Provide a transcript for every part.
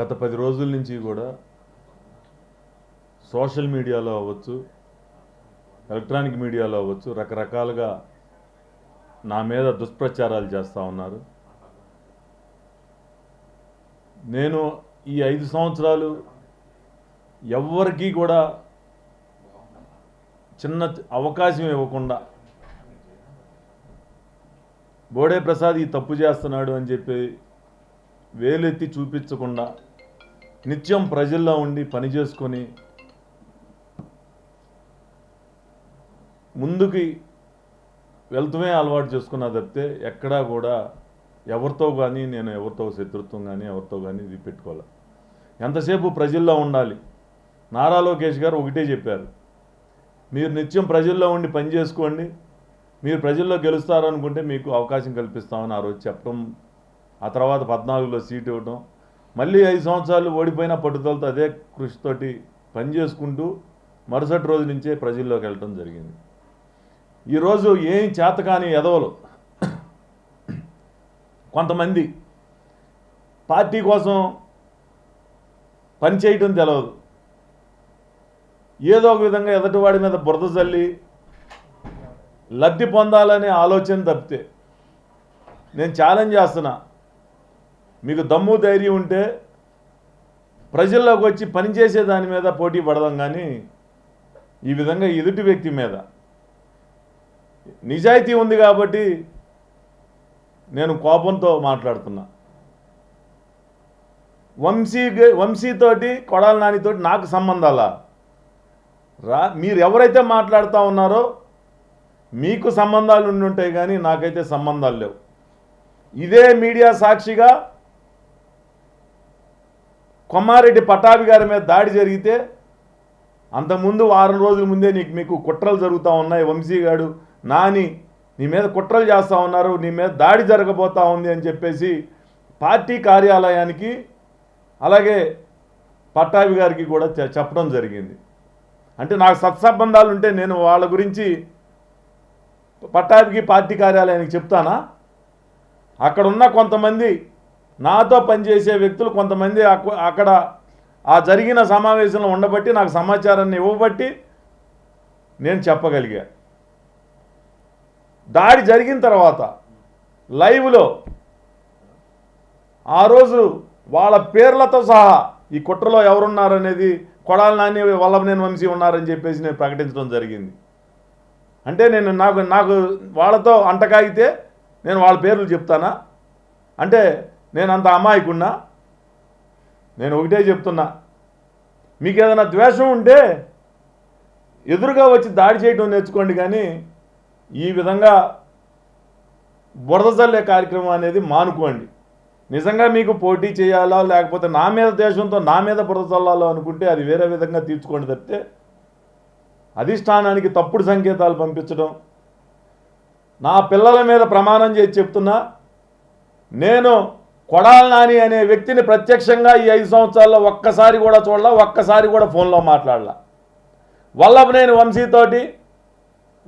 గత పది రోజుల నుంచి కూడా సోషల్ మీడియాలో అవ్వచ్చు ఎలక్ట్రానిక్ మీడియాలో అవ్వచ్చు రకరకాలుగా నా మీద దుష్ప్రచారాలు చేస్తూ ఉన్నారు. నేను ఈ ఐదు సంవత్సరాలు ఎవ్వరికీ కూడా చిన్న అవకాశం ఇవ్వకుండా బోడే ప్రసాద్ ఈ తప్పు చేస్తున్నాడు అని చెప్పి వేలెత్తి చూపించకుండా నిత్యం ప్రజల్లో ఉండి పని చేసుకొని ముందుకి వెళ్తూనే అలవాటు చేసుకున్నా తప్పితే ఎక్కడా కూడా ఎవరితో కానీ నేను ఎవరితో శత్రుత్వం కానీ ఎవరితో కానీ ఇది పెట్టుకోవాలి. ఎంతసేపు ప్రజల్లో ఉండాలి? నారా లోకేష్ గారు ఒకటే చెప్పారు. మీరు నిత్యం ప్రజల్లో ఉండి పని చేసుకోండి. మీరు ప్రజల్లో గెలుస్తారనుకుంటే మీకు అవకాశం కల్పిస్తామని ఆ రోజు చెప్పడం ఆ తర్వాత పద్నాలుగులో సీట్ ఇవ్వడం మళ్ళీ ఐదు సంవత్సరాలు ఓడిపోయిన పట్టుదలతో అదే కృషితోటి పని చేసుకుంటూ మరుసటి రోజు నుంచే ప్రజల్లోకి వెళ్ళటం జరిగింది. ఈరోజు ఏం చేతకాని ఎదవలు కొంతమంది పార్టీ కోసం పని చేయటం తెలవదు. ఏదో ఒక విధంగా ఎదటివాడి మీద బురద చల్లి లబ్ధి పొందాలనే ఆలోచన తప్పితే నేను ఛాలెంజ్ చేస్తున్నా. మీకు దమ్ము ధైర్యం ఉంటే ప్రజల్లోకి వచ్చి పనిచేసే దాని మీద పోటీ పడదాం కానీ ఈ విధంగా ఎదుటి వ్యక్తి మీద. నిజాయితీ ఉంది కాబట్టి నేను కోపంతో మాట్లాడుతున్నా. వంశీ వంశీతోటి కొడాల నానితోటి నాకు సంబంధాలా? రా మీరు ఎవరైతే మాట్లాడుతూ ఉన్నారో మీకు సంబంధాలు ఉండి ఉంటాయి కానీ నాకైతే సంబంధాలు లేవు. ఇదే మీడియా సాక్షిగా కొమ్మారెడ్డి పటాభి గారి మీద దాడి జరిగితే అంతకుముందు వారం రోజుల ముందే నీకు మీకు కుట్రలు జరుగుతూ ఉన్నాయి. వంశీ గారు నాని నీ మీద కుట్రలు చేస్తూ ఉన్నారు. నీ మీద దాడి జరగబోతా ఉంది అని చెప్పేసి పార్టీ కార్యాలయానికి అలాగే పట్టాభి గారికి కూడా చెప్పడం జరిగింది. అంటే నాకు సత్సంబంధాలు ఉంటే నేను వాళ్ళ గురించి పట్టాభికి పార్టీ కార్యాలయానికి చెప్తానా? అక్కడ ఉన్న కొంతమంది నాతో పనిచేసే వ్యక్తులు కొంతమంది అక్కడ ఆ జరిగిన సమావేశంలో ఉండబట్టి నాకు సమాచారాన్ని ఇవ్వబట్టి నేను చెప్పగలిగా. దాడి జరిగిన తర్వాత లైవ్లో ఆ రోజు వాళ్ళ పేర్లతో సహా ఈ కుట్రలో ఎవరున్నారనేది కొడాల నాని వల్లభనేని వంశీ ఉన్నారని చెప్పేసి నేను ప్రకటించడం జరిగింది. అంటే నేను నాకు నాకు వాళ్ళతో అంటకాగితే నేను వాళ్ళ పేర్లు చెప్తానా? అంటే నేను అంత అమాయకున్నా? నేను ఒకటే చెప్తున్నా. మీకు ఏదైనా ద్వేషం ఉంటే ఎదురుగా వచ్చి దాడి చేయడం నేర్చుకోండి కానీ ఈ విధంగా బురద చల్లే కార్యక్రమం అనేది మానుకోండి. నిజంగా మీకు పోటీ చేయాలా లేకపోతే నా మీద దేశంతో నా మీద బురద చల్లాలో అనుకుంటే అది వేరే విధంగా తీర్చుకోండి తప్పితే అధిష్టానానికి తప్పుడు సంకేతాలు పంపించడం. నా పిల్లల మీద ప్రమాణం చేసి చెప్తున్నా. నేను కొడాల నాని అనే వ్యక్తిని ప్రత్యక్షంగా ఈ ఐదు సంవత్సరాల్లో ఒక్కసారి కూడా చూడలా ఒక్కసారి కూడా ఫోన్లో మాట్లాడలా. వల్లభనేని వంశీతోటి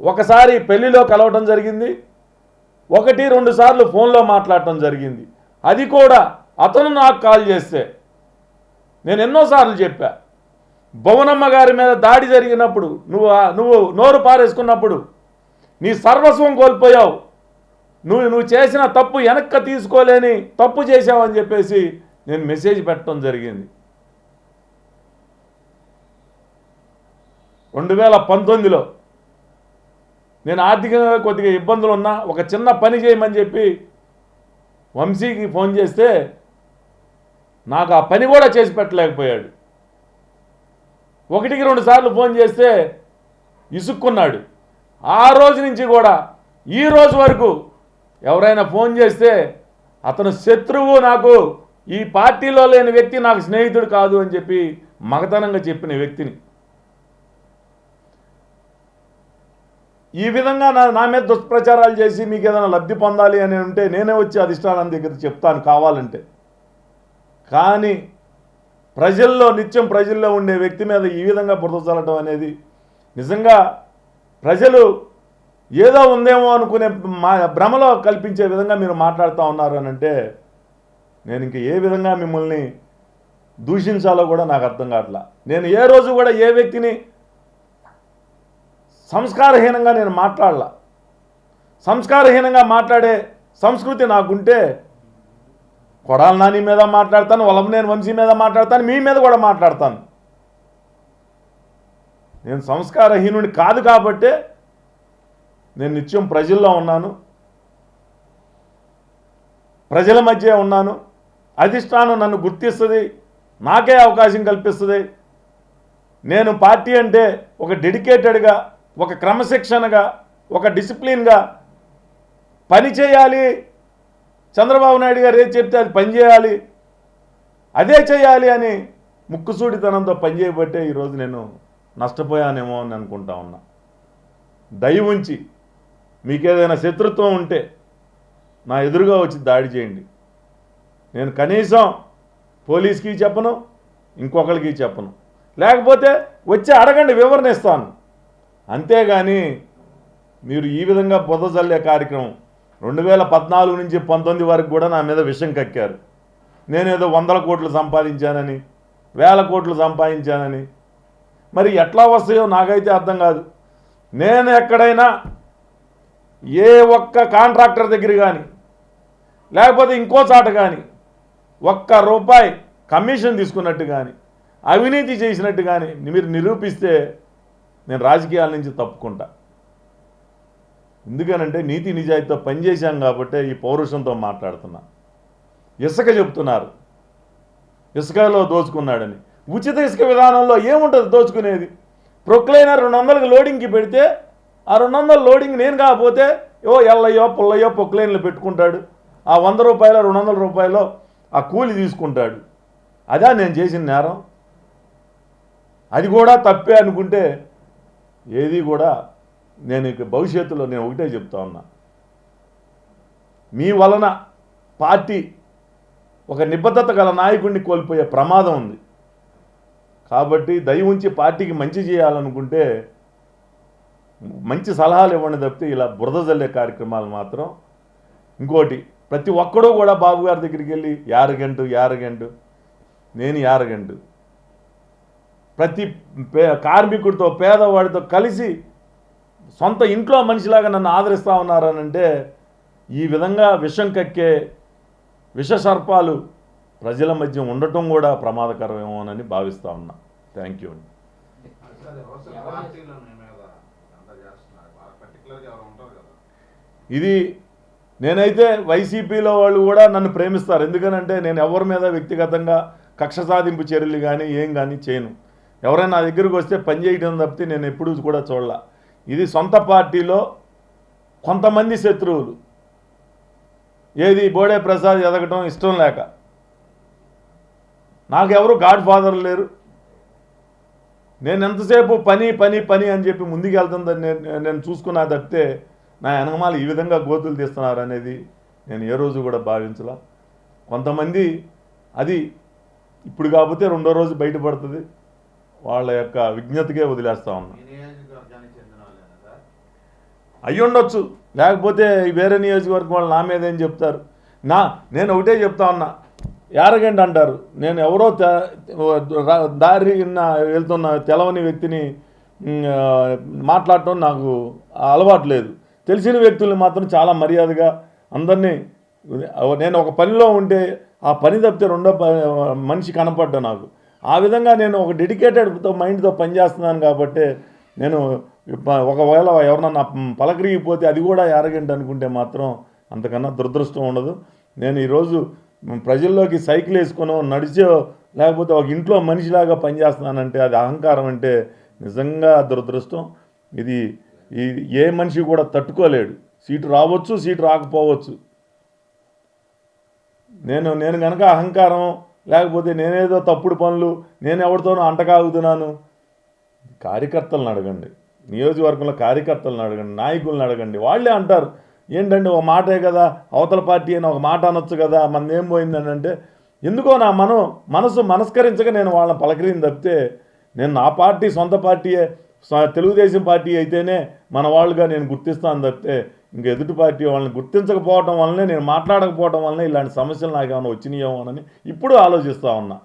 ఒకసారి పెళ్ళిలో కలవటం జరిగింది. ఒకటి రెండు సార్లు ఫోన్లో మాట్లాడటం జరిగింది. అది కూడా అతను నాకు కాల్ చేస్తే నేను ఎన్నోసార్లు చెప్పా. భువనమ్మ గారి మీద దాడి జరిగినప్పుడు నువ్వు నువ్వు నోరు పారేసుకున్నప్పుడు నీ సర్వస్వం కోల్పోయావు. నువ్వు నువ్వు చేసిన తప్పు వెనక్కి తీసుకోలేని తప్పు చేసావని చెప్పేసి నేను మెసేజ్ పెట్టడం జరిగింది. రెండు వేల పంతొమ్మిదిలో నేను ఆర్థికంగా కొద్దిగా ఇబ్బందులు ఉన్నా ఒక చిన్న పని చేయమని చెప్పి వంశీకి ఫోన్ చేస్తే నాకు ఆ పని కూడా చేసి పెట్టలేకపోయాడు. ఒకటికి రెండు సార్లు ఫోన్ చేస్తే ఇసుక్కున్నాడు. ఆ రోజు నుంచి కూడా ఈ రోజు వరకు ఎవరైనా ఫోన్ చేస్తే అతను శత్రువు నాకు ఈ పార్టీలో లేని వ్యక్తి నాకు స్నేహితుడు కాదు అని చెప్పి మగతనంగా చెప్పిన వ్యక్తిని. ఈ విధంగా నా నా మీద దుష్ప్రచారాలు చేసి మీకు ఏదైనా లబ్ధి పొందాలి అని ఉంటే నేనే వచ్చి అధిష్టానం దగ్గర చెప్తాను కావాలంటే. కానీ ప్రజల్లో నిత్యం ప్రజల్లో ఉండే వ్యక్తి మీద ఈ విధంగా బురద చల్లడం అనేది నిజంగా ప్రజలు ఏదో ఉందేమో అనుకునే మా భ్రమలో కల్పించే విధంగా మీరు మాట్లాడుతూ ఉన్నారు అని అంటే నేను ఇంక ఏ విధంగా మిమ్మల్ని దూషించాలో కూడా నాకు అర్థం కావట్లా. నేను ఏ రోజు కూడా ఏ వ్యక్తిని సంస్కారహీనంగా నేను మాట్లాడలా. సంస్కారహీనంగా మాట్లాడే సంస్కృతి నాకుంటే కొడాల నాని మీద మాట్లాడతాను వలమనేని వంశీ మీద మాట్లాడతాను మీ మీద కూడా మాట్లాడతాను. నేను సంస్కారహీనుడిని కాదు కాబట్టే నేను నిత్యం ప్రజల్లో ఉన్నాను. ప్రజల మధ్య ఉన్నాను. అధిష్టానం నన్ను గుర్తిస్తుంది. నాకే అవకాశం కల్పిస్తుంది. నేను పార్టీ అంటే ఒక డెడికేటెడ్గా ఒక క్రమశిక్షణగా ఒక డిసిప్లిన్గా పని చేయాలి. చంద్రబాబు నాయుడు గారు ఏది చెప్తే అది పని చేయాలి. అదే చేయాలి అని ముక్కుసూడితనంతో పనిచేయబట్టే ఈరోజు నేను నష్టపోయానేమో అని అనుకుంటా ఉన్నా. దయ ఉంచి మీకేదైనా శత్రుత్వం ఉంటే నా ఎదురుగా వచ్చి దాడి చేయండి. నేను కనీసం పోలీస్కి చెప్పను ఇంకొకరికి చెప్పను. లేకపోతే వచ్చి అడగండి వివరణ ఇస్తాను అంతేగాని మీరు ఈ విధంగా బుధ కార్యక్రమం రెండు వేల పద్నాలుగు నుంచి పంతొమ్మిది వరకు కూడా నా మీద విషం కక్కారు. నేనేదో వందల కోట్లు సంపాదించానని వేల కోట్లు సంపాదించానని. మరి ఎట్లా వస్తాయో నాకైతే అర్థం కాదు. నేను ఎక్కడైనా ఏ ఒక్క కాంట్రాక్టర్ దగ్గర కానీ లేకపోతే ఇంకో చాట కానీ ఒక్క రూపాయి కమిషన్ తీసుకున్నట్టు కానీ అవినీతి చేసినట్టు కానీ మీరు నిరూపిస్తే నేను రాజకీయాల నుంచి తప్పుకుంటా. ఎందుకనంటే నీతి నిజాయితీతో పనిచేశాం కాబట్టి ఈ పౌరుషంతో మాట్లాడుతున్నా. ఇసుక చెప్తున్నారు. ఇసుకలో దోచుకున్నాడని. ఉచిత ఇసుక విధానంలో ఏముంటుంది దోచుకునేది? ప్రొక్లైనర్ రెండు వందలకు లోడింగ్కి పెడితే ఆ రెండు వందల లోడింగ్ నేను కాకపోతే ఓ ఎల్లయ్యో పుల్లయ్యో పొక్లైన్లు పెట్టుకుంటాడు. ఆ వంద రూపాయలు రెండు వందల రూపాయలు ఆ కూలి తీసుకుంటాడు. అదా నేను చేసిన నేరం. అది కూడా తప్పే అనుకుంటే ఏది కూడా నేను ఇక భవిష్యత్తులో నేను ఒకటే చెప్తా ఉన్నా. మీ వలన పార్టీ ఒక నిబద్ధత గల నాయకుడిని కోల్పోయే ప్రమాదం ఉంది. కాబట్టి దయ ఉంచి పార్టీకి మంచి చేయాలనుకుంటే మంచి సలహాలు ఇవ్వండి తప్పితే ఇలా బురద జల్లే కార్యక్రమాలు మాత్రం. ఇంకోటి ప్రతి ఒక్కడూ కూడా బాబు గారి దగ్గరికి వెళ్ళి యారగంటు యారగంటు నేను యారగంటు ప్రతి పే కార్మికుడితో పేదవాడితో కలిసి సొంత ఇంట్లో మనిషిలాగా నన్ను ఆదరిస్తూ ఉన్నారనంటే ఈ విధంగా విషం కక్కే విష సర్పాలు ప్రజల మధ్య ఉండటం కూడా ప్రమాదకరమేమోనని భావిస్తూ ఉన్నా. థ్యాంక్ యూ అండి అసలు అవసరం పార్టీలో మీ మీద అంత చేస్తున్నారు బాగా పర్టికులర్గా ఎవరు ఉంటారు కదా ఇది నేనైతే వైసీపీలో వాళ్ళు కూడా నన్ను ప్రేమిస్తారు. ఎందుకనంటే నేను ఎవరి మీద వ్యక్తిగతంగా కక్ష సాధింపు చర్యలు కానీ ఏం కానీ చేయను. ఎవరైనా నా దగ్గరికి వస్తే పని చేయడం తప్పితే నేను ఎప్పుడూ కూడా చూడాల. ఇది సొంత పార్టీలో కొంతమంది శత్రువులు. ఏది బోడే ప్రసాద్ ఎదగటం ఇష్టం లేక. నాకెవరు గాడ్ ఫాదర్ లేరు. నేను ఎంతసేపు పని పని పని అని చెప్పి ముందుకు వెళ్తుందని నేను నేను చూసుకున్నా తప్పితే నా వెనకమాల ఈ విధంగా గోతులు తీస్తున్నారు అనేది నేను ఏ రోజు కూడా భావించలా. కొంతమంది అది ఇప్పుడు కాకపోతే రెండో రోజు బయటపడుతుంది. వాళ్ళ యొక్క విజ్ఞతకే వదిలేస్తా ఉన్నా. అయ్యి ఉండొచ్చు. లేకపోతే వేరే నియోజకవర్గం వాళ్ళు నా మీద ఏం చెప్తారు? నా నేను ఒకటే చెప్తా ఉన్నా. యారగండి అంటారు. నేను ఎవరో దారి వెళ్తున్న తెలవని వ్యక్తిని మాట్లాడటం నాకు అలవాటు లేదు. తెలిసిన వ్యక్తుల్ని మాత్రం చాలా మర్యాదగా అందరినీ నేను ఒక పనిలో ఉంటే ఆ పని తప్పితే రెండో మనిషి కనపడ్డా నాకు. ఆ విధంగా నేను ఒక డెడికేటెడ్తో మైండ్తో పనిచేస్తున్నాను కాబట్టి నేను ఒకవేళ ఎవరన్నా పలకరిగిపోతే అది కూడా ఎరగంట అనుకుంటే మాత్రం అంతకన్నా దురదృష్టం ఉండదు. నేను ఈరోజు ప్రజల్లోకి సైకిల్ వేసుకునో నడిచో లేకపోతే ఒక ఇంట్లో మనిషిలాగా పనిచేస్తున్నానంటే అది అహంకారం అంటే నిజంగా దురదృష్టం. ఇది ఈ ఏ మనిషి కూడా తట్టుకోలేడు. సీటు రావచ్చు సీటు రాకపోవచ్చు. నేను నేను కనుక అహంకారం లేకపోతే నేనేదో తప్పుడు పనులు నేను ఎవరితోనో అంటకాగుతున్నాను. కార్యకర్తలను అడగండి. నియోజకవర్గంలో కార్యకర్తలను అడగండి నాయకులను అడగండి. వాళ్ళే అంటారు ఏంటంటే ఒక మాటే కదా అవతల పార్టీ అని ఒక మాట అనొచ్చు కదా మన ఏం పోయిందని అంటే ఎందుకో నా మనం మనసు మనస్కరించక నేను వాళ్ళని పలకరింది తప్పితే నేను నా పార్టీ సొంత పార్టీయే తెలుగుదేశం పార్టీ అయితేనే మన వాళ్ళుగా నేను గుర్తిస్తాను తప్పితే ఇంక ఎదుటి పార్టీ వాళ్ళని గుర్తించకపోవటం వల్లనే నేను మాట్లాడకపోవడం వల్లనే ఇలాంటి సమస్యలు నాకు ఏమైనా వచ్చినాయేమోనని ఇప్పుడు ఆలోచిస్తూ ఉన్నా.